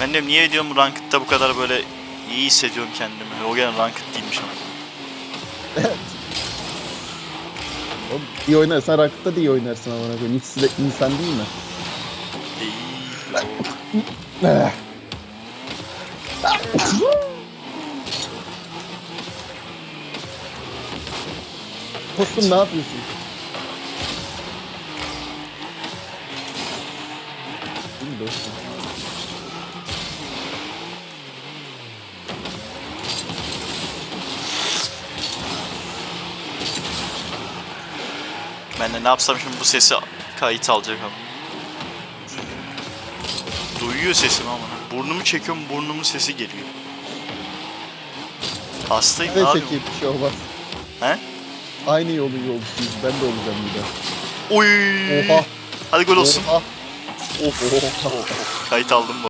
Ben diyorum niye diyorum Ranked'da bu kadar böyle iyi hissediyorum kendimi. O gene Ranked değilmiş ama. Oğlum, iyi oynarsan Rocket'ta da iyi oynarsın amına koyayım. İkisi de insan değil mi? Değil. Dostum ne yapıyorsun? Değil Ben de ne yapsam şimdi bu sesi kayıt alacak ama. Duyuyor sesimi ama. Burnumu çekiyorum burnumun sesi geliyor. Hastayım Ne abi. çekeyim bir şey olmaz. He? Aynı yolun yolcusuyuz. Ben de olacağım bir daha. Oy. Oha. Hadi gol olsun. Oha. Of. Oha. Kayıt aldım bu.